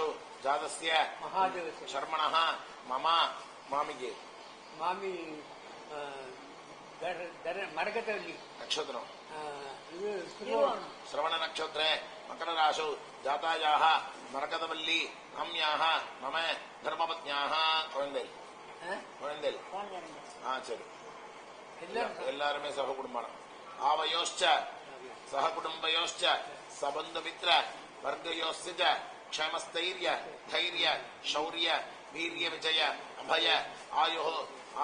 असौ जातस्य महाजगस्य शर्मणः मम மாமிக்கு மாமி மரகதவல்லி நட்சத்திரம் இது சிரவண நட்சத்திர மகர ராசௌ ஜாத்தாயாக மரகதவல்லி ரம்யாக மம தர்மபத்னியாக குழந்தைகள் குழந்தைகள் ஆ சரி எல்லாருமே சக குடும்பம் ஆவயோச்ச சக குடும்பயோச்ச சபந்து மித்ர வர்க்கயோசிச்ச ಕ್ಷಮಸ್ಥೈರ್ಯ ಧೈರ್ಯ ಶೌರ್ಯ ವೀರ್ಯ ವಿಜಯ ಅಭಯ ಆಯು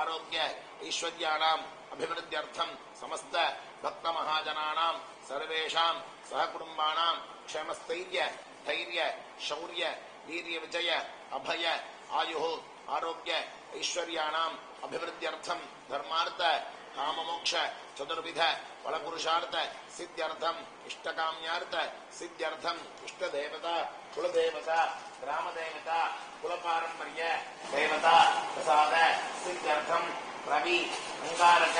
ಆರೋಗ್ಯ ಐಶ್ವರ್ಯಾಣಾಂ ಅಭಿವೃದ್ಧ್ಯರ್ಥಂ ಸಮಸ್ತ ಭಕ್ತ ಮಹಾಜನಾನಾಂ ಸರ್ವೇಷಾಂ ಸಹ ಕುಟುಂಬಾನಾಂ ಕ್ಷಮಸ್ಥೈರ್ಯ ಧೈರ್ಯ ಶೌರ್ಯ ವೀರ್ಯ ವಿಜಯ ಅಭಯ ಆಯು ಆರೋಗ್ಯ ಐಶ್ವರ್ಯಾಣಾಂ ಅಭಿವೃದ್ಧ್ಯರ್ಥಂ ಧರ್ಮಾರ್ಥ ಕಾಮಮೋಕ್ಷ ಚತುರ್ವಿಧ ಫಲಪುರುಷಾರ್ಥ ಸಿದ್ಧ್ಯರ್ಥಂ ಇಷ್ಟಕಾಮ್ಯಾರ್ಥ ಸಿದ್ಧ್ಯರ್ಥಂ ಇಷ್ಟದೇವತಾ ಕುಲದೇವತಾ ಗ್ರಾಮದೇವತಾ ಕುಲಪಾರಂಪರ್ಯ ದೇವತಾ ಪ್ರಸಾದ ಸಿದ್ಧ್ಯರ್ಥಂ ರವಿ ಅಂಗಾರಕ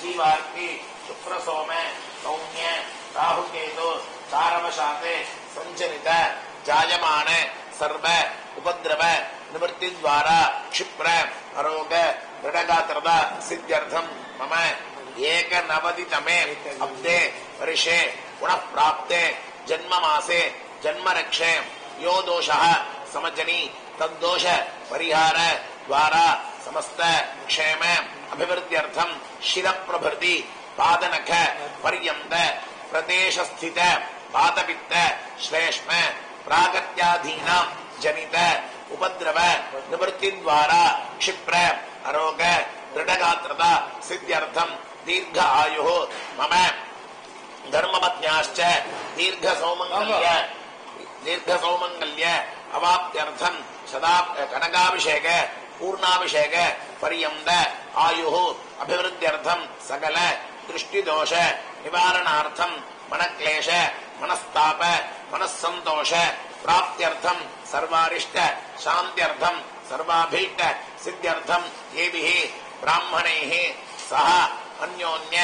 ಜೀವಾರ್ತಿ ಶುಕ್ರಸೋಮ ಸೌಮ್ಯ ರಾಹುಕೇತು ತಾರವಶಾತೆ ಸಂಚರಿತ ಜಾಯಮಾನ ಸರ್ವ ಉಪದ್ರವ ನಿವೃತ್ತಿ ದ್ವಾರ ಕ್ಷಿಪ್ರ ಅರೋಗ ದೃಢಗಾತ್ರದ ಸಿದ್ಧ್ಯರ್ಥಂ ಮಮ ಏಕನವತಿತಮೆ मम एक नवति तमे अब्दे वर्षे पुनः प्राप्ते जन्म रक्षे यो दोष समजनी तदोष परिहार द्वारा समस्त क्षेम अभिवृद्ध्यर्थ शिर प्रभृति पादनख पर्यंत प्रदेश स्थित पातपित्त श्लेष्म प्रागत्याधीन जनित उपद्रव निवृत्ति द्वारा क्षिप्र अरोग திருடகாத்திரதா சித்தியர்த்தம் தீர்க்க ஆயு மம தர்மபத்யாச்ச தீர்க்க சௌமங்கல்ய தீர்க்க சௌமங்கல்ய அவாப்தியர்த்தம் சதா கனகாபிஷேக பூர்ணாபிஷேக பரியந்த ஆயு அபிவிருத்தியர்த்தம் சகல திருஷ்டிதோஷ நிவாரணார்த்தம் மனக்லேஷ மனஸ்தாப மனசந்தோஷ பிராப்தியர்த்தம் சர்வாரிஷ்ட சாந்தியர்த்தம் சர்வாபீட்ட சித்தியர்த்தம் ஏபிஹி ब्राह्मण सह अन्योन्य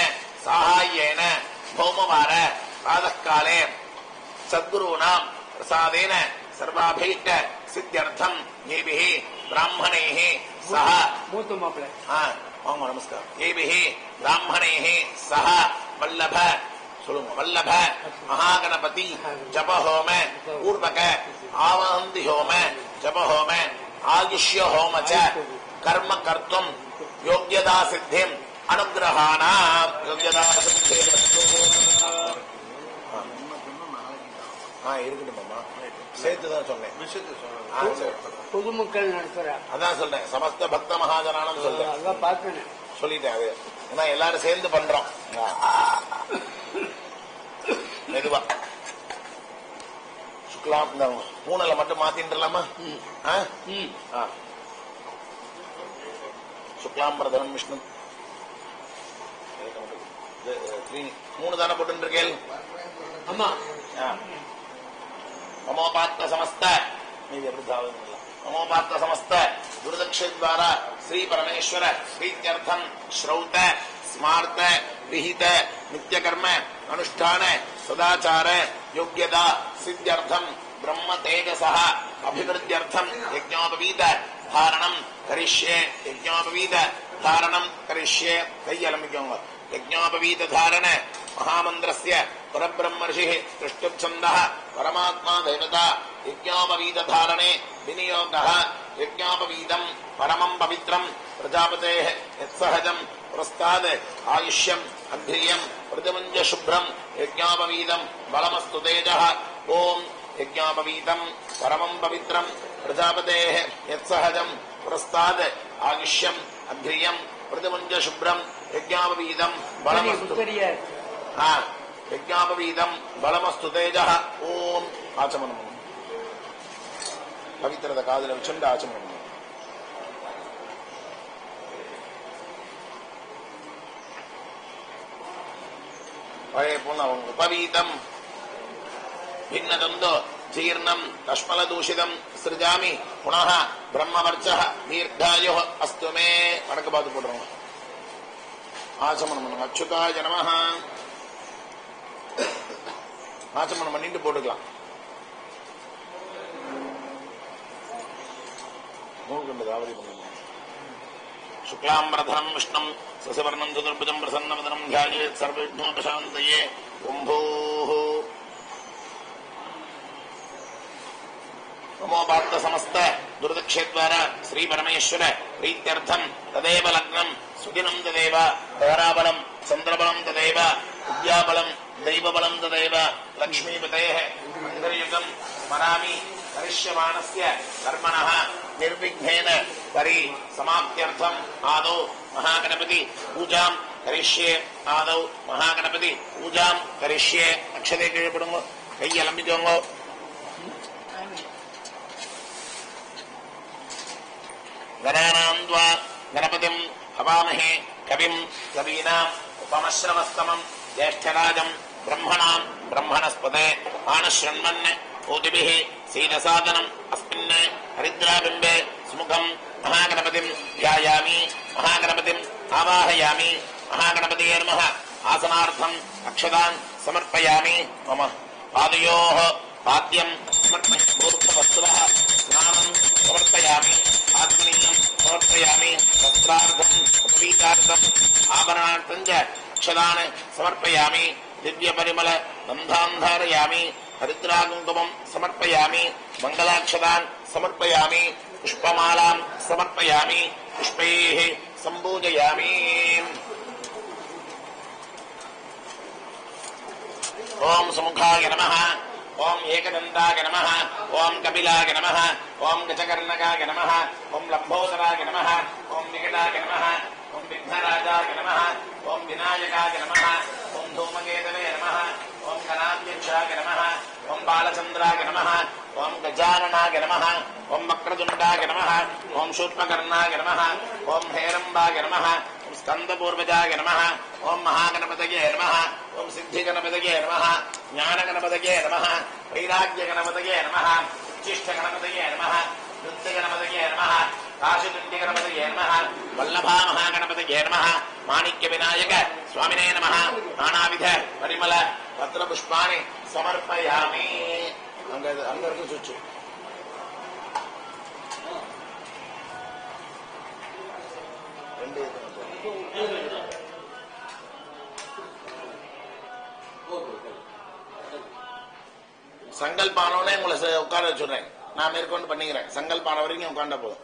साहाय्येन भौमवार प्रातः काले सद्गुरूणाम् प्रसादेन सर्वाभीष्ट सिद्ध्यर्थम् येभिः ब्राह्मणैः सह ओम नमस्कार. येभिः ब्राह्मणैः सह वल्लभ सुलुम वल्लभ महागणपति जप होम पूर्वक आवहन्ति होम जप होम आयुष्य होम. च कर्म कर्तुम् யோக்யதா சித்திம் அனுகிரகானா யோக்யதா சித்தி ஆ இருக்கட்டும் மாமா சேர்த்து தான் சொன்னேன். பொதுமக்கள் நடத்துற அதான் சொல்றேன் சமஸ்த பக்த மகாஜனானம் சொல்றேன் அதான் பார்த்தேன் சொல்லிட்டேன் அது ஏன்னா எல்லாரும் சேர்ந்து பண்றோம் மெதுவா சுக்லாம் இந்த பூனலை மட்டும் மாத்தின்றலாமா ஆ? சுக்லாம்பரதனம் விஷ்ணு மூணு தானே போட்டு இருக்கேன் மமோபாத்த சமஸ்த மீதி எப்படி சாதனம் மமோபாத்த சமஸ்த குருதக்ஷத்வாரா ஸ்ரீ பரமேஸ்வர பிரீத்தியர்த்தம் ஸ்ரௌத ஸ்மார்த்த விஹித நித்தியகர்ம அனுஷ்டான சதாச்சார யோக்கியதா சித்தியர்த்தம் பிரம்ம தேஜசா அபிவிருத்தியர்த்தம் யஜ்ஞோபவீத தாரணம் கரிஷ்யே யஜ்ஞோபவீத தாரணம் கரிஷ்யே यज्ञोपवीत धारण महामंत्र மகாமந்திரஸ்ய परब्रह्मर्षिः दृष्टुप्छन्दः परमात्मा दैवता। यज्ञोपवीतधारणे विनियोगः। यज्ञोपवीतम् परमम् पवित्रम् प्रजापतेः यत्सहजम् पुरस्ताद् आयुष्यम् अध्येयम् प्रतिमुञ्जशुभ्रम् यज्ञोपवीतम् बलमस्तु तेजः। ओम् यज्ञोपवीतम् परमम् पवित्रम् പ്രജാപതേ യത്സഹജം പുറസ്താദ് ആയുഷ്യം അഭ്രിയം പ്രതിമുഞ്ച ശുഭ്രം യജ്ഞാപവീതം യജ്ഞാപവീതം ബലമസ്തു തേജ. ഓം ആചമനം. പവിത്രത കാതില വെച്ചുണ്ട് ആചമനം. പഴയ പൂർണ ഉപവീതം. ഭിന്നതന്തോ. ജീർണം കഷ്മലദൂഷിതം സൃജാമി പുനഃ ബ്രഹ്മവർച്ച ദീർഘായു അസ്തുമേ വടക്ക് ഭാഗത്ത് പോട്ടുറോം ஆசமனம் பண்ணுங்க அச்சுதாய நமஹ ஆசமனம் பண்ணிட்டு போட்டுக்கலாம் மூக்கண்டு தாவரி பண்ணுங்க சுக்லாம்பரதனம் விஷ்ணம் சசிவர்ணம் சதுர்புஜம் பிரசன்னவதனம் தியாயே சர்வேஷ்ணோ பிரசாந்தயே ஓம் ಮಮೋಪಾತ್ತ ಸಮಸ್ತ ದುರದಕ್ಷೇದ್ವಾರ ಶ್ರೀ ಪರಮೇಶ್ವರ ಪ್ರೀತ್ಯರ್ಥಂ ತದೇವ ಲಗ್ನಂ ಸುದಿನಂ ತದೇವ ಧರಾಬಲಂ ಚಂದ್ರಬಲಂ ತದೇವ ವಿದ್ಯಾಬಲಂ ದೈವಬಲಂ ತದೇವ ಲಕ್ಷ್ಮೀಪತೇ ಮಂದಿರಯುಗಂ ಸ್ಮರಾಮಿ ಕರಿಷ್ಯಮಾಣಸ್ಯ ಕರ್ಮಣಃ ನಿರ್ವಿಘ್ನೇನ ಪರಿ ಸಮಾಪ್ತ್ಯರ್ಥಂ ಆದೌ ಮಹಾಗಣಪತಿ ಪೂಜಾಂ கரிஷ்யே ஆதவ் மகாகணபதி பூஜாம் கரிஷ்யே அக்ஷதை கீழே போடுங்க கையை அலம்பிக்கோங்க गणानाम् द्वा गणपतिम् हवामहे कविम् कवीनाम् उपमश्रवस्तमम् ज्येष्ठराजम् ब्रह्मणाम् ब्रह्मणस्पदे आनशृण्वन् ऊतिभिः सीदसादनम् अस्मिन् हरिद्राबिम्बे सुमुखम् महागणपतिम् ध्यायामि महागणपतिम् आवाहयामि महागणपतये नमः आसनार्थम् अक्षतान् समर्पयामि मम पादयोः पाद्यं मुहूर्तवस्तुवः स्नानं प्रवर्तयामि आत्मनीयं प्रवर्तयामि वस्त्रार्थम् उपवीतार्थम् आभरणार्थं च क्षदान् समर्पयामि, दिव्यपरिमल गन्धान् धारयामि हरिद्राकुङ्कुमं समर्पयामि मङ्गलाक्षदान् समर्पयामि पुष्पमालां समर्पयामि, पुष्पैः सम्पूजयामि। ॐ समुखाय नमः। ओम एकदंताय नम ओं कपिलाय नम ओं गजकर्णकाय नम ओं लंबोदराय नम ओं निकटाय नम ओं विघ्नराजाय नम ओं विनायकाय नम ओं धूमकेतवे नम ओं कलाम्यक्षाय नम ओं बालचंद्राय नम ओं गजाननाय नम ओं वक्रतुंडाय नम ओं शूर्पकर्णाय नम ओं हेरंबाय नम ஸ்கந்தபூர்வஜாய நம ஓம் மகாகணபதகே நம ஓம் சித்தி கணபதகே நம ஞான கணபதகே நம வைராக்கிய கணபதகே நம உச்சிஷ்ட கணபதகே நம நிருத்த கணபதகே நம காசுதுண்டி கணபதகே நம வல்லபா மகாகணபதகே நம மாணிக்க விநாயக சுவாமினே நம நானாவித பரிமல பத்திர புஷ்பாணி சமர்ப்பயாமி. அங்க அங்க சுச்சு ரெண்டு சங்கல்பானோனே உங்களை உட்கார வச்சுடுறேன். நான் மேற்கொண்டு பண்ணிக்கிறேன். சங்கல்பான வரைக்கும் உட்காண்டா போதும்.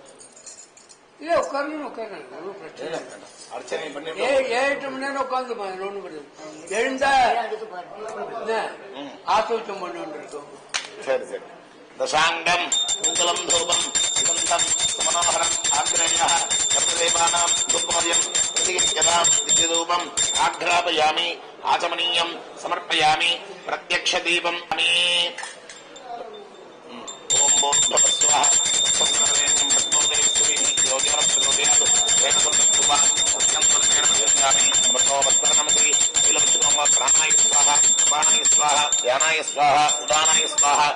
இல்ல உட்காரணும் உட்காரணும். அர்ச்சனை ஏ பண்ணிட்டு ஏழு மணி நேரம் உட்காந்து ஒன்றும் பிரச்சனை எழுந்தா. ஆசோச்சம் பண்ணு இருக்கும். சரி சரி. రసాంగం మంగళం ధూపం సుగంధం సుమనోహరం ఆగ్నేయ శబ్దదేవానాం దుఃఖమయం ప్రతియదా నిత్యరూపం ఆఘ్రాపయామి ఆచమనీయం సమర్పయామి ప్రత్యక్ష దీపం అనే ఓం భోర్భవ స్వాహ ప్రాణాయ స్వాహ. ప్రాణాయ స్వాహ. ధ్యానాయ స్వాహ. ఉదానాయ స్వాహ.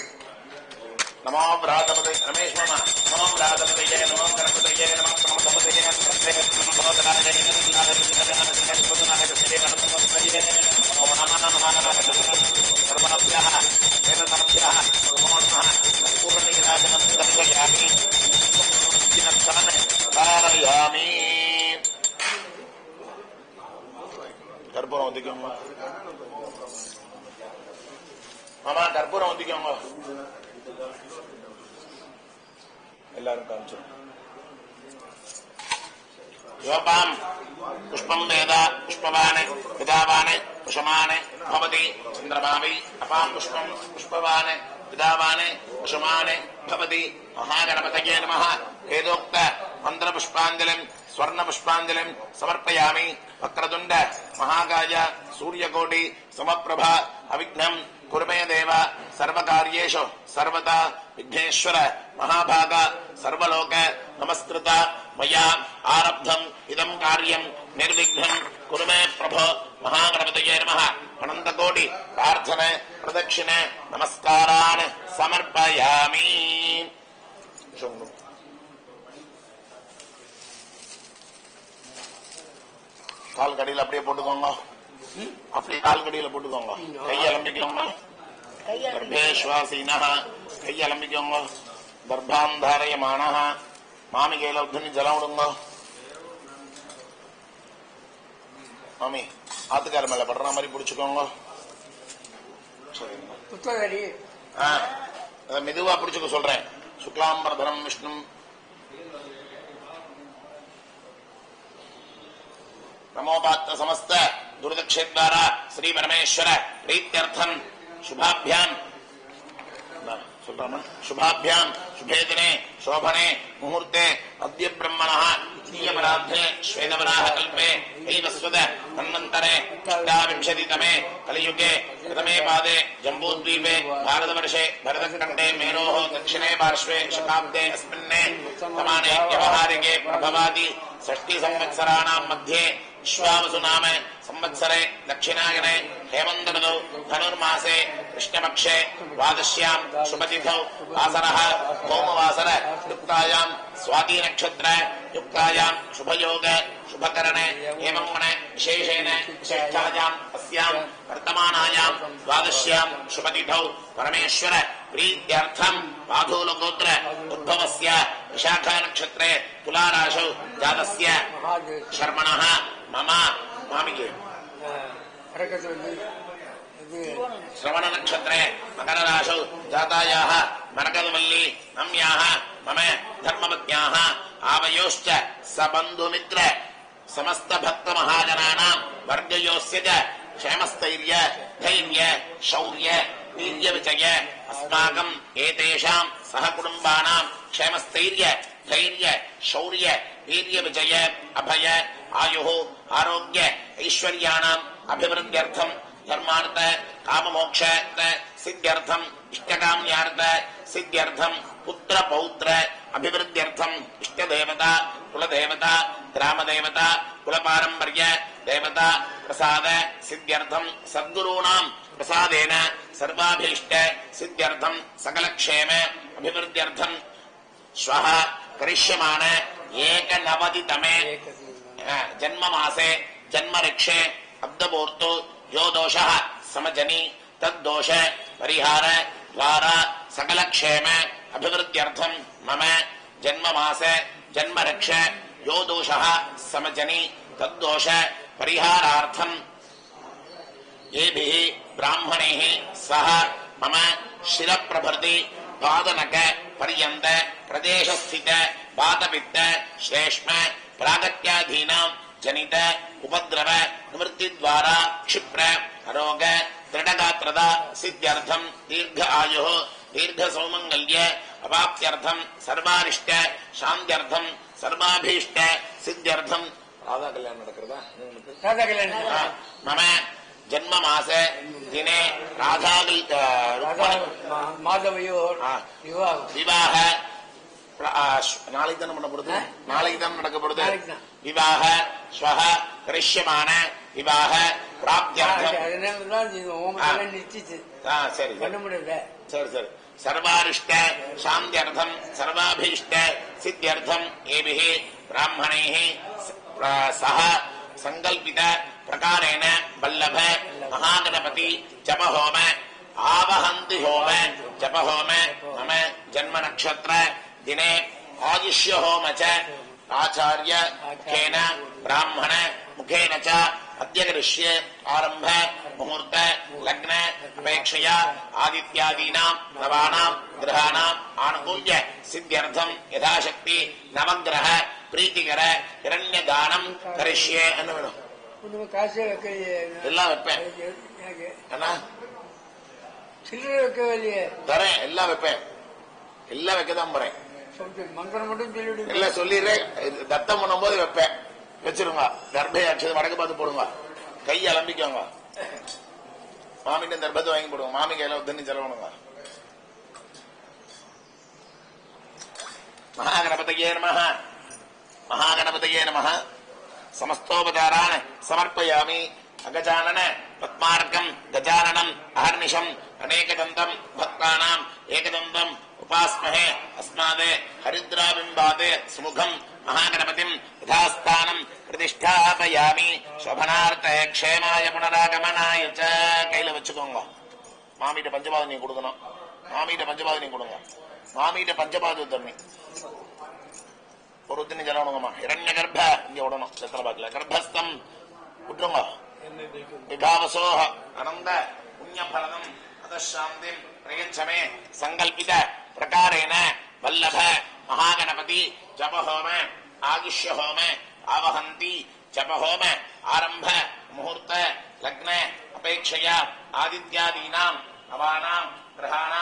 விதலேதரம் கற்பூரச்சொன்ன சந்திரம் தாம்போலம் பிரதிஷ்டிதம் கற்பூர தாம்போலம் சமர்ப்பயாமி சமஸ்தோபதாரான் சமர்ப்பயாமி ரமேஷ் மாமா ரமேஷ் கூப்பிடுறாரு நமோ பிராதபதி ரமேஷ் மாமா நமோ பிராதபதியே நமோ கணபதியே நமோ பிரமதபதியே நமோ பகவதராஜே ஓம் நம நம சர்வணபியः வேதசமபியः நமோ நமः பூர்ணீராஜனம் தர்ப்பயாமி தினத்தனன் தாரயாமி கற்பூரம் ஒத்திக்கோங்க மாமா கற்பூரம் ஒத்திக்கோங்க எல்லாரும் காமிச்சோம் யோபாம் புஷ்பம் வேதா புஷ்பவானை பிதாவான் புஷமான் பவதி சந்திரபாவி. அபாம் புஷ்பம் புஷ்பவானை பிதாவான் புஷமான் பவதி. மகாகணபதயே நம ஏதோக்த மந்திர புஷ்பாஞ்சலிம் ஸ்வர்ண புஷ்பாஞ்சலிம் சமர்ப்பயாமி. வக்ரதுண்ட மகாகாய சூரியகோடி சமப்பிரபா அவிக்னம் குருமே தேவ சர்வகாரியேஷு சர்வதா விக்னேஸ்வர மகாபாக சர்வலோக நமஸ்கிருத மயா ஆரப்தம் இதம் காரியம் நிர்விக்னம் குருமே பிரபோ மகாகணபதயே நம அனந்த கோடி பிரார்த்தனை பிரதட்சிண நமஸ்காரான் சமர்ப்பயாமி சொல்லுங்க. கால் கடியில அப்படியே போட்டுக்கோங்க அப்படி கால்கடியில போட்டுக்கோங்க. கையை அலம்பிக்கோங்க கர்ப்பே சுவாசீனா கையை அலம்பிக்கோங்க கர்ப்பாந்தாரயமான மாமி கையில உத்தனி ஜலம் விடுங்க. மாமி ஆத்துக்கார மேல படுற மாதிரி பிடிச்சுக்கோங்க. மெதுவா பிடிச்சுக்க சொல்றேன். சுக்லாம்பரதரம் விஷ்ணு. நமோபாத்த சமஸ்த. दुर्दक्षे द्वारा श्री परमेश्वर प्रीत्यर्थम शुभाभ्याम शुभाभ्याम शुभे दिने, शोभने, मुहूर्ते अद्य ब्रह्मण तृतीयपराधे श्वेतपराह कल्पे ऐवस्वत हनुमंतरे अष्टाविंशति तमे कलियुगे, प्रथमे पादे, जम्बूद्वीपे, भारतवर्षे, भरतखण्डे मेरोः दक्षिणे पार्श्वे, शताब्दे, अस्मिन्ने, समाने, व्यवहारिके, प्रभवादि षष्टि संवत्सराणां मध्ये विश्वावसुनाम संवत्सरे दक्षिणायने हेमन्तऋतौ धनुर्मासे, कृष्णपक्षे, द्वादश्याम् शुभतिथौ वासरः होमवासर युक्तायाम् स्वातिनक्षत्र युक्तायाम् शुभयोग, शुभकरणे हेमंगणे विशेषेण श्रेष्ठायाम् अस्याम् वर्तमानायाम् द्वादश्याम् शुभतिथौ, परमेश्वर प्रीत्यर्थम् पाधूलगोत्र उद्भवस्य, विशाखानक्षत्रे, तुलाराशौ, जातस्य, शर्मणः मामा, मामी के। श्रवण नक्षत्रे मकर राशो ಜಾತಾಯಾಹ ಮರಕದವಲ್ಲಿ ನಮ್ಯಾಹ मम धर्म आवयोश्च सबंधु मित्र समस्त भक्त महाजना वर्गयोस्य च, क्षेमस्थैर्य, धैर्य, शौर्य वीर्य वीर्यविजय अस्माकम् एतेषाम् सहकुटुम्बानाम् क्षेमस्थैर्य, धैर्य, शौर्य वीर्य विजय अभय, आयुः ஆரோக்கிய ஐஸ்வர்யானாம் அபிவிருத்தியர்த்தம் தர்மார்த்த காமமோக்ஷார்த்த சித்தியர்த்தம் இஷ்டகாமியார்த்த சித்தியர்த்தம் புத்திர பௌத்திர அபிவிருத்தியர்த்தம் இஷ்டதேவதா குலதேவதா கிராமதேவதா குலபாரம்பரிய தேவதா பிரசாத சித்தியர்த்தம் சத்குருணாம் பிரசாதேன சர்வாபீஷ்ட சித்தியர்த்தம் சகலக்ஷேம அபிவிருத்தியர்த்தம் ஸ்வஹ கரிஷ்யமான ஏகநவதி தமே जन्ममासे जन्मऋक्षे अब्दपूर्तु यो दोषः, समजनि, तद्दोष, परिहार, द्वारा, सकलक्षेम अभिवृद्ध्यर्थम् मम, जन्ममास, जन्मरक्ष, यो दोषः, समजनि, तद्दोष परिहारार्थम् येभिः, ब्राह्मणैः सह मम, शिरप्रभृति, पादनक, पर्यन्त, प्रदेशस्थित पादपित्त श्लेष्म ಪ್ರಾಗತ್ಯಾಧೀನಾಂ ಜನಿತ ಉಪದ್ರವ ನಿವೃತ್ತಿ ದ್ವಾರ ಕ್ಷಿಪ್ರ ಅರೋಗ ದೃಢಗಾತ್ರದ ಸಿದ್ಧ್ಯರ್ಥಂ ದೀರ್ಘ ಆಯು ದೀರ್ಘ ಸೌಮಂಗಲ್ಯ ಅವಾಪ್ತ್ಯರ್ಥಂ ಸರ್ವಾರಿಷ್ಟ ಶಾಂತ್ಯರ್ಥಂ ಸರ್ವಾಭೀಷ್ಟ ಸಿದ್ಧ್ಯರ್ಥம் ராதா கல்யாணம் நடக்கிறதா ராதா கல்யாணம் மம ஜன்ம மாச தினே ராதா மாதவையோ விவாக நாளைக்கு தானே பண்ணப்படுது நாளைக்கு தான் நடக்கப்படுது विवाह श्वः कृष्यमान विवाह सर्वाष्ट शांत्यर्थम सर्वाभीष्ट सिद्ध्यर्थम एभिः ब्राह्मणैः सह संकल्पित प्रकारेण बल्लभ महागणपति जप होम आवहन्ति होम जप होम मम जन्म नक्षत्र दिने आयुष्य होम च ஆச்சாரிய முகேன பிராமண முகேன அத்தியகிருஷ்யே ஆரம்ப முகூர்த்த லக்ன அபேட்சையா ஆதித்யாதீனாம் நவானாம் கிரகாணாம் ஆனுகூல்ய சித்தியர்த்தம் யதாசக்தி நவகிரக பிரீத்திகர இரண்ய தானம் கரிஷ்யே என்ன வேணும் எல்லாம் வைப்பேன் சில்லறை தரேன் எல்லாம் வைப்பேன் எல்லாம் வைக்கதான் போறேன் இல்ல சொல்லிடுறேன். தத்தம் பண்ணும் போது வைப்பேன். வச்சிருங்க. தர்பை அக்ஷதை வடக்கு பார்த்து போடுங்க. கையை அலம்பிக்கோங்க. மாமிட்ட தர்பத்தை வாங்கி போடுங்க. மாமி கையில தண்ணி செலவணுங்க. மகாகணபதையே நம மகாகணபதையே நமக சமஸ்தோபதாரான சமர்ப்பயாமி. அகஜானன பத்மார்க்கம். கஜானனம். அகர்நிஷம் அநேகதந்தம். பக்தானாம் ஏகதந்தம். उपास्महे अस्मादे हरिद्राबिम्बादे सुमुखम् महागणपतिम् यथास्थानम् प्रतिष्ठापयामि शोभनार्थे क्षेमाय पुनरागमनाय च கையில வச்சுக்கோங்க மாமிட்ட பஞ்சபாத நீ கொடுக்கணும் மாமிட்ட பஞ்சபாத நீ கொடுங்க மாமிட்ட பஞ்சபாத தண்ணி ஒரு தினி ஜலம் விடுங்கம்மா இரண்ய கர்ப்ப இங்க விடணும் சித்திர பாக்கல கர்ப்பஸ்தம் விட்டுருங்க விபாவசோக அனந்த புண்ணியபலதம் அதசாந்தி பிரயச்சமே சங்கல்பித प्रकार वल्लभ, महागणपति जप होम आयुष्य होम आवहती जप होम आरंभ मुहूर्त, लग्न, अपेक्षया आदिदीना नवाना, ग्रहाण,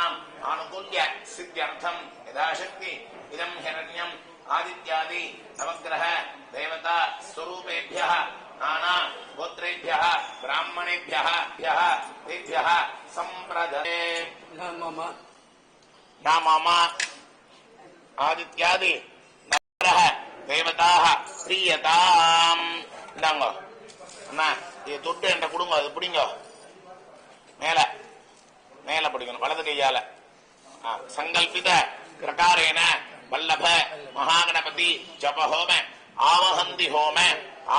आनुकूल्य सिद्ध्यर्थम यदाशक्ति इदम हिरण्यम आदिदि नवग्रह, देवता, स्वरूपेभ्य, नाना, गोत्रेभ्य, ब्राह्मणेभ्य संप्रदे। நாமாமா ஆதித்யாதி நவரக தேவதாக பிரியதாம். இந்தாங்க. அண்ணா இது தொட்டு என்ற கொடுங்க அது பிடிங்க. மேல மேல பிடிக்கணும் வலது கையால. சங்கல்பித பிரகாரேன வல்லப மகாகணபதி ஜபஹோம ஆவஹந்தி ஹோம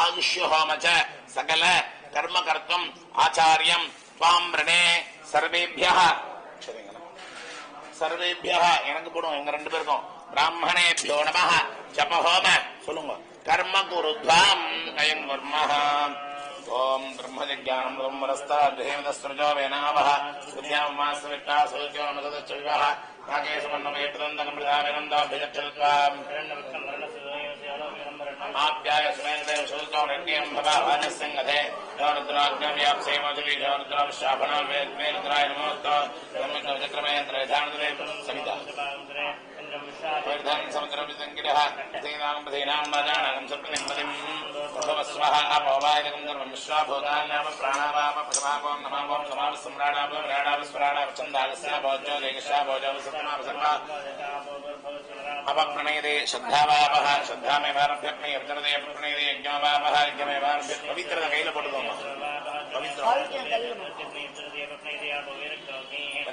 ஆயுஷ்ய ஹோம ச சகல கர்ம கர்த்தம் ஆச்சாரியம் துவாம் ரணே சர்வேபியா சர்வேபியா எனக்கு போடும் எங்க ரெண்டு பேருக்கும். பிராமணேபியோ நம ஜபஹோம சொல்லுங்க. கர்ம குருத்வாம் கயம் கர்மஹ. ஓம் பிரம்மஜானம் பிரம்மரஸ்தாத்ஹேமதஸ்ருஜோ வேனாவஹ வித்யாமாஸ்விட்டா சூச்சோ நகதச்சுவஹ संगते ध्यानुद्राज्ञव्याप्सेमजुली ध्यानुद्राविश्वापणावेद्वेरुद्राय नमोस्तु चक्रमेन्द्र ध्यानुद्रे समिता वीर्धं समुद्रमिसङ्किटः सीनां प्रसीनां मजानं सप्तनिम्बलिं प्रभवस्वः अपवायकं सर्वं नवप्रणयते श्रद्धावापः श्रद्धामेवारभ्यर्पणे अभितरते प्रणयते यज्ञवापः यज्ञमेवारभ्य पवित्रता கையில் போட்டுக்கோமா பவித்ரம்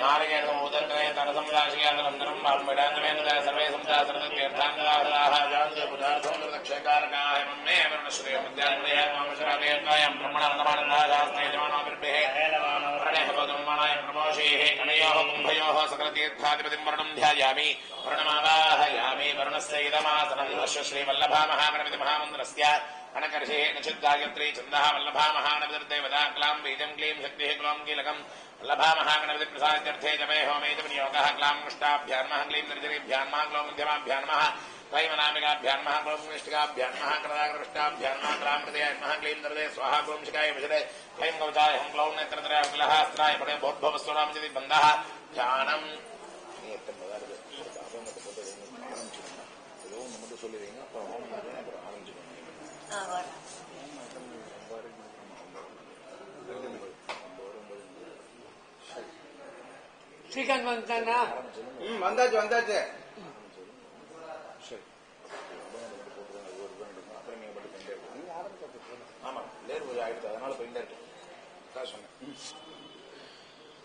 நாளைக்கு முதற்கரை தரசம் ராசிகாந்தரம் பாம்பிடாந்தவேந்தா சர்வே சமுதாசிரத தீர்த்தாங்கதாரதாஹாஜாந்தேபுதார்த்தோதரக்ஷேகாரகாஹ மன்மே வருணஸ்ரீய மத்யாந்தய மாமஸ்ராதேந்தாயம் பிரம்மணந்தமானந்தாசாஸ்தேஜமானாபிர்பேஹ பிரணயபோதமானாய பிரமோஷேஹ அனயோஹ கும்பயோஹ சகலதீர்த்தாதிபதிம் வருணம் தியாயாமி வருணமாவாஹயாமி வருணஸ்ய இதமாசனம் ஸ்ரீவல்லபா மகாபரமிதி மகாமந்திரஸ்ய அனகர்ஷே பீஜம் கிளீம் சக்திஹ கிளாம் கீலகம் प्रसाद्यर्थे जपे होमे च विनियोगः क्लाम् मुष्टाभ्यान्मः क्लीम् निर्जरीभ्यान्मः क्लोम् मध्यमाभ्यान्मः क्लैमनामिकाभ्यान्मः क्लोम् निष्टिकाभ्यान्मः कृदाकृष्टाभ्यान्मः क्लाम् हृदयान्मः क्लीम् दर्दे स्वाहा क्लोम् शिकाय विशदे क्लैम् कवचाय हम् क्लौम् नेत्रत्रय अखिलः अस्त्राय पडे बोद्भवस्वराम चिति बन्धः ध्यानम् சொல்லுவீங்க ஸ்ரீகாந்த் வந்துட்டானா ம் வந்தாச்சு வந்தாச்சு ஆமா லேர் ஆயிடுது அதனால போயிட்டே இருக்கு சொன்னேன்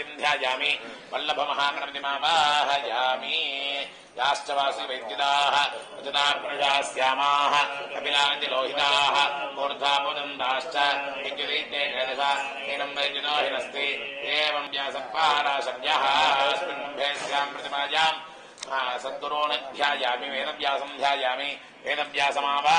गणपतिम् ध्यायामि वल्लभमहागणपतिमावाहयामि याश्च वासि वैद्युदाः रजतात्मजा श्यामाः कपिलादिलोहिताः मूर्धापुदन्दाश्च विद्युदीते गणसा हीनम् वैद्युतो हिनस्ति एवम् व्यासपाराशर्यः अस्मिन्भे स्याम् प्रतिमायाम् सद्गुरोन् ध्यायामि वेदव्यासम् ध्यायामि वेदव्यासमावा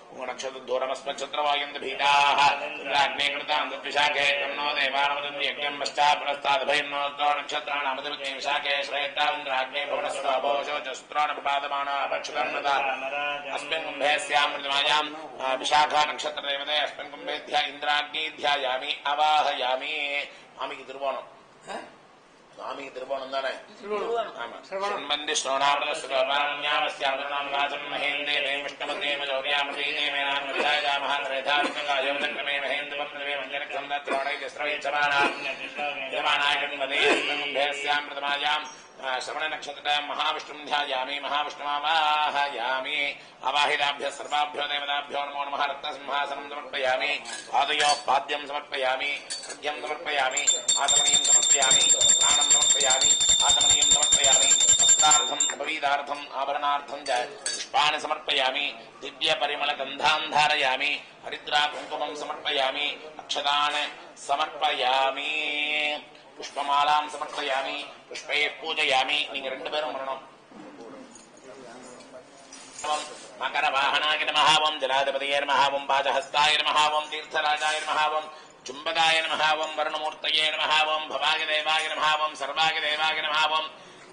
गुणक्षतोरमस्मच्छत्रवायन्तभीताःग्नेकृतान्तद्विशाखे कर्णो देवानमदन्यज्ञम् पश्चात्पुरस्तादभयं नोत्रो नक्षत्राणामदविशाखे श्रेष्ठान्द्राग्ने भुवनस्वभोजोचस्त्राणपादमानापक्षुकर्णता अस्मिन् विशाखा नक्षत्रदेवते, अस्मिन् कुम्भेऽध्या इन्द्राग्नेध्यायामि अवाहयामि। ஆ? சுவாமிக்கு திருவோணம் தானே திருவள்ளுவர். ஆமா சிரவணம். சம்பந்தி ஸ்ரோணாமதஸ்வபாரண்யாமஸ்யாமதாம் வாசம் மகேந்தே மே விஷ்ணமதே மஜோர்யாமதே மேனான் விதாயாமஹ திரேதாத்மகாயோதக்ரமே மகேந்திரம் பிரவே மஞ்சனக்ஷம் தத்ரோணை ஜஸ்ரவைச்சமானாம் யமானாய கண்மதே கும்பேஸ்யாம் பிரதமாயாம் श्रवण नक्षत्र महाविष्णुं ध्यायामि महाविष्णुमावाहयामि अवाहिताभ्यः सर्वाभ्यो देवताभ्यो नमो नमः। रत्नसिंहासनं समर्पयामि। पादयोः पाद्यं समर्पयामि। अर्घ्यं समर्पयामि। आचमनीयं समर्पयामि। स्नानं समर्पयामि। आचमनीयं समर्पयामि। वस्त्रार्थम् उपवीदार्थम् आभरणार्थम् च पुष्पाणि समर्पयामि। दिव्यपरिमलगन्धान् धारयामि। हरिद्रा कुङ्कुमं समर्पयामि। अक्षतान् समर्पयामि। புஷ்பமாலாம் சமர்ப்பயாமி புஷ்பையை பூஜையாமி நீங்க ரெண்டு பேரும் வரணும் மகர வாகனாய நமஹாவம் ஜலாதிபதியே நமஹாவம் பாஜஹஸ்தாய நமஹாவம் தீர்த்தராஜாய நமஹாவம் சும்பகாய நமஹாவம் வருணமூர்த்தயே நமஹாவம் பவாய தேவாய நமஹாவம் சர்வாய தேவாய நமஹாவம்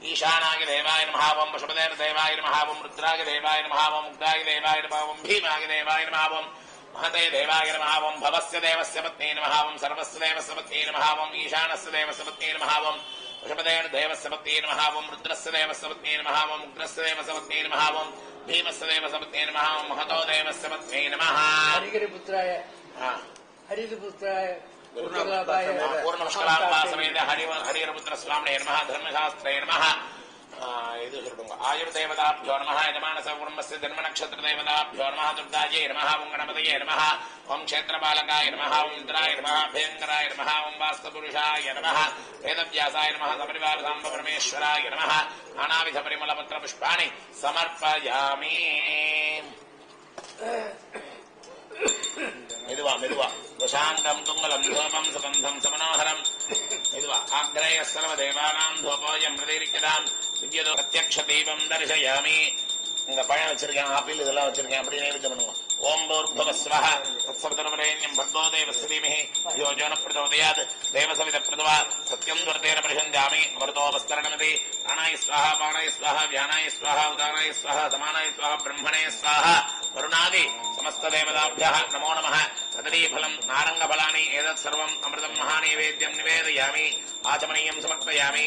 ஈசானாய தேவாய நமஹாவம் பசுபதேர் தேவாய நமஹாவம் ருத்ராய தேவாய நமஹாவம் முக்தாய தேவாய நமஹாவம் பீமாய தேவாய நமஹாவம் महते देवाय नमः भवस्य देवस्य पत्नी नमः ओं सर्वस्य देवस्य पत्नी नमः ओं ईशानस्य देवस्य पत्नी नमः ओं वृषभदेन देवस्य पत्नी नमः ओं रुद्रस्य देवस्य पत्नी नमः ओं उग्रस्य देवस्य पत्नी नमः ओं भीमस्य देवस्य पत्नी नमः ओं महतो देवस्य पत्नी नमः। हरिगिरिपुत्राय हरिपुत्राय पूर्ण नमस्कार हरिहरपुत्र स्वामी नमः धर्मशास्त्रे नमः। இது சொல்லுங்க ஆயுர் நம யஜமான சகுடும்பஸ்ய ஜன்ம நட்சத்திர தேவதாபியோ நம துர்தாஜே நம ஓம் கணபதயே நம ஓம் கஷேத்திரபாலகாய நம ஓம் இந்திராய நம பயங்கராய நம ஓம் வாஸ்தபுருஷாய நம வேதவியாசாய நம சபரிவார சாம்ப பரமேஸ்வராய நம நானாவித பரிமளபத்திர புஷ்பாணி சமர்ப்பயாமி மெதுவா மெதுவா பிரசாந்தம் துங்கலம் தோபம் சுகந்தம் சமனோகரம் மெதுவா ஆக்ரேய தேவானாம் தோபோயம் பிரதீரிக்கதாம் வித்தியதோ பிரத்யக்ஷ தெய்வம் தரிசயாமி. இந்த பழம் வச்சிருக்கேன் ஆப்பிள் இதெல்லாம் வச்சிருக்கேன் அப்படின்னு நினைத்து பண்ணுவோம். ஓம் பூர்பவஸ்வஹ தத்சவதனவரேண்யம் பர்தோ தேவஸ்ரீமிஹி யோஜன பிரதோதயாத் தேவசவித பிரதவா. சத்யம் துவர்த்தேன பரிசந்தாமி அமர்தோ வஸ்தரணமதி. ஆனாய ஸ்வாஹா பானாய ஸ்வாஹா வியானாய ஸ்வாஹா உதானாய ஸ்வாஹா சமானாய ஸ்வாஹா பிரம்மணே ஸ்வாஹா. வருணாதி சமஸ்தேவதாபியா நமோ நம சதரீஃபலம் நாரங்கபலானி ஏதத் சர்வம். அமிர்தம் மகாநைவேத்தியம் நிவேதயாமி. ஆச்சமனீயம் சமர்ப்பயாமி.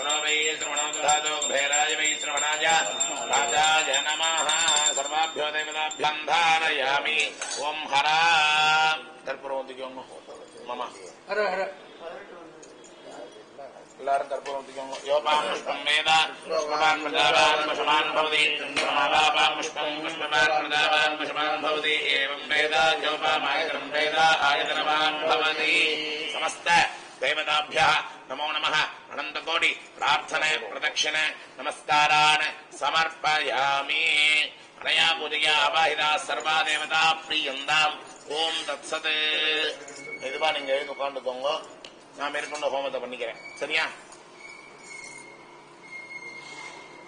शृणो वै श्रवणोदुराजो उभयराज वै श्रवणाय राजाय नमः सर्वाभ्यो देवताभ्यं धारयामि ॐ हरा कर्पूरवन्तिको मम हर हर எல்லாரும் கற்பூரம் திகமோ யோபாம் புஷ்பம் வேத புஷ்பமான் பிரஜாவான் பசுமான் பவதி பிரமாபாபாம் புஷ்பம் புஷ்பமான் பிரஜாவான் பசுமான் பவதி ஏவம் வேத யோபாம் ஆயதனம் வேத ஆயதனவான் பவதி சமஸ்த தேவதாபியா நமோ நமः அனந்தகோடி பிரார்த்தனை பிரதட்சிண நமஸ்காரான் சமர்ப்பயாமே அனையா பூஜையா அபாஹிதா சர்வா தேவதா பிரியந்தாம் ஓம் தத்சது இதுவா நீங்க எழுந்து உட்காந்துக்கோங்க நான் மேற்கொண்டு ஹோமத்தை பண்ணிக்கிறேன். சரியா?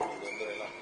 இது வந்துடலாம்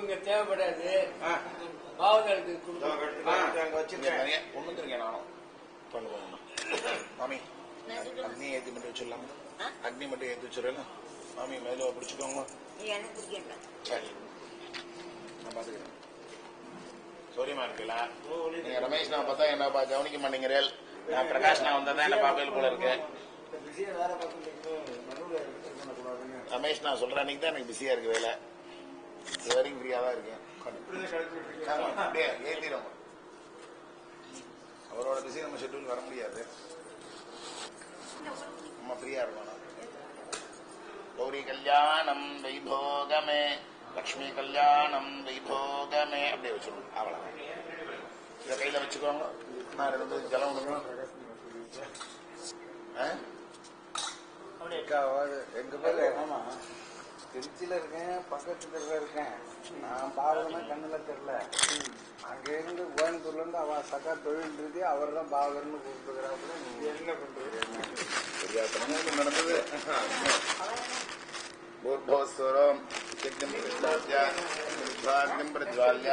இங்க தேவைப்படாது. வச்சிருக்கேன். கொண்டு வந்துருக்கேன் நானும். போகணும் மாமி அக்னி ஏத்தி மட்டும் வச்சிடலாமா? அக்னி மட்டும் ஏத்தி வச்சிடலாம் மாமி மேல பிடிச்சுக்கோங்க. சரி. நான் பாத்துக்கிறேன். சௌரியமா இருக்குல்ல? நீங்க ரமேஷ் நான் பார்த்தா என்ன கவனிக்க மாட்டேங்கிறேன் நான் பிரகாஷ் நான் வந்தா தான் என்ன பாப்பேல் போல இருக்கு? ரமேஷ் நான் சொல்ற அன்னைக்கு தான் எனக்கு பிஸியா இருக்கு வேலை. இது வரைக்கும் தான் இருக்கேன். ஆமா, அப்படியே அவரோட பிஸி நம்ம ஷெட்யூல் வர முடியாது. நம்ம ஃப்ரீயா இருக்கணும். கௌரி கல்யாணம் வைபோகமே லக்ஷ்மி கல்யாணம் வைபோகமே. அப்படியே வச்சிருவோம். அவ்வளவு இதை கையில வச்சுக்கோங்க. நான் ரெண்டு ஜலம் விடுங்க. எங்க பேர்ல? என்னமா திருச்சியில இருக்கேன் பக்கத்துல இருக்கேன். நான் பாவகனா கண்ணுல தெரியல. அங்க இருந்து கோயம்புத்தூர்ல இருந்து அவ சக்கா தொழில் ரீதி அவர் தான் பாவகர்னு கூப்பிட்டுக்கிறாப்புல. என்ன பண்றது? நடந்தது? பூர்வோஸ்வரம் யஜ்ஞம் பிரஜ்வால்ய பிரஜ்வால்யம் பிரஜ்வால்ய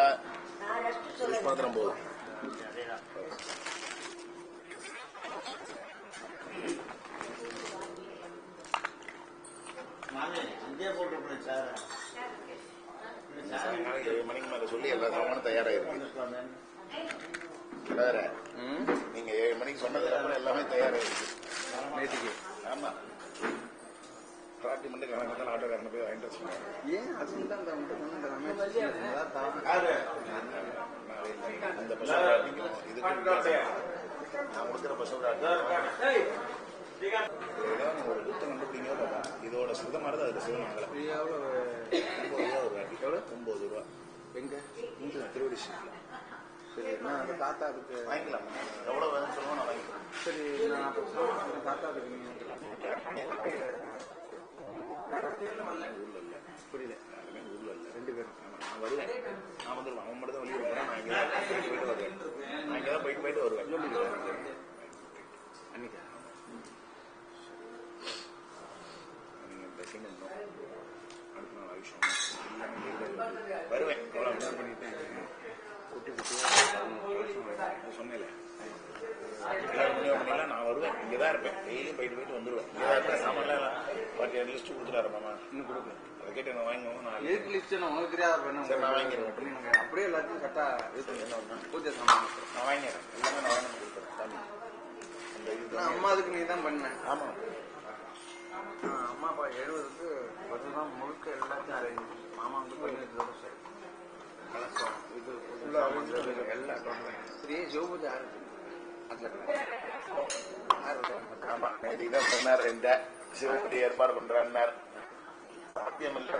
நான் போட்டு சார் ஏழு மணிக்கு மேல சொல்லி எல்லா சாமானும் தயாராயிருக்கு வேற நீங்க ஏழு மணிக்கு சொன்னதுக்கு அப்புறம் எல்லாமே தயாராயிருக்கு நேற்றுக்கு ஆமா. மட்டும் கணக்கு ஆட்டோக்காரனை போய் வாங்கிட்டு வச்சுக்கோங்க ஏன்? அது தான் அந்த இதுக்கு வித்தியாசம். நான் கொடுக்குற நீங்க ஒரு புத்தம் கண்டுபிடிங்க இதோட சுத்தமானது அதுல சிவமங்கலம் ஒன்பது ரூபா ஒரு எவ்வளோ ஒன்பது ரூபா. எங்க? இங்கே திருவடிச்சு சரி நான் அந்த தாத்தா அதுக்கு வாங்கிக்கலாம். எவ்வளோ வேணும்னு சொல்லுவோம் நான் வாங்கிக்கலாம் சரி நான் அப்போ சொல்றேன். அந்த தாத்தா அதுக்கு நீங்க ஊர்ல இல்ல புரியல. ஊர்ல இல்ல ரெண்டு பேரும். நான் வருவேன். நான் வந்துடுவேன் அவன் மட்டும் தான் வெளியே போறேன் நான் இங்கே தான் போயிட்டு வருவேன். நான் இங்கே தான் போயிட்டு போயிட்டு வருவேன். அன்னைக்கா? வருவேன். சொன்னேன் நான் வருவேன். இங்கே தான் இருப்பேன். டெய்லியும் போயிட்டு போயிட்டு வந்துடுவேன் இங்கே தான் இருப்பேன். சாமான்லாம் பாட்டி லிஸ்ட் கொடுத்துட்டாரு மாமா. இன்னும் கொடுக்கல. அதை கேட்டு என்ன வாங்குவோம் நான் எதுக்கு லிஸ்ட் உனக்கு தெரியாத பண்ண சரி, நான் வாங்கிடுவேன். அப்படியே எல்லாத்தையும் கரெக்டா இது என்ன பண்ணுங்க ஒண்ணு? பூஜை சாமான் நான் வாங்கிடுறேன் எல்லாமே நான் வாங்கி கொடுக்குறேன் சாமி. நான் அம்மா அதுக்கு நீ தான் பண்ண. ஆமா. அம்மா அப்பா எழுபதுக்கு வருஷம் முழுக்க எல்லாத்தையும் அரேஞ்ச் சொன்னார் ரெண்ட சிவபதி ஏற்பாடு பண்றார் சாத்தியம் இல்லை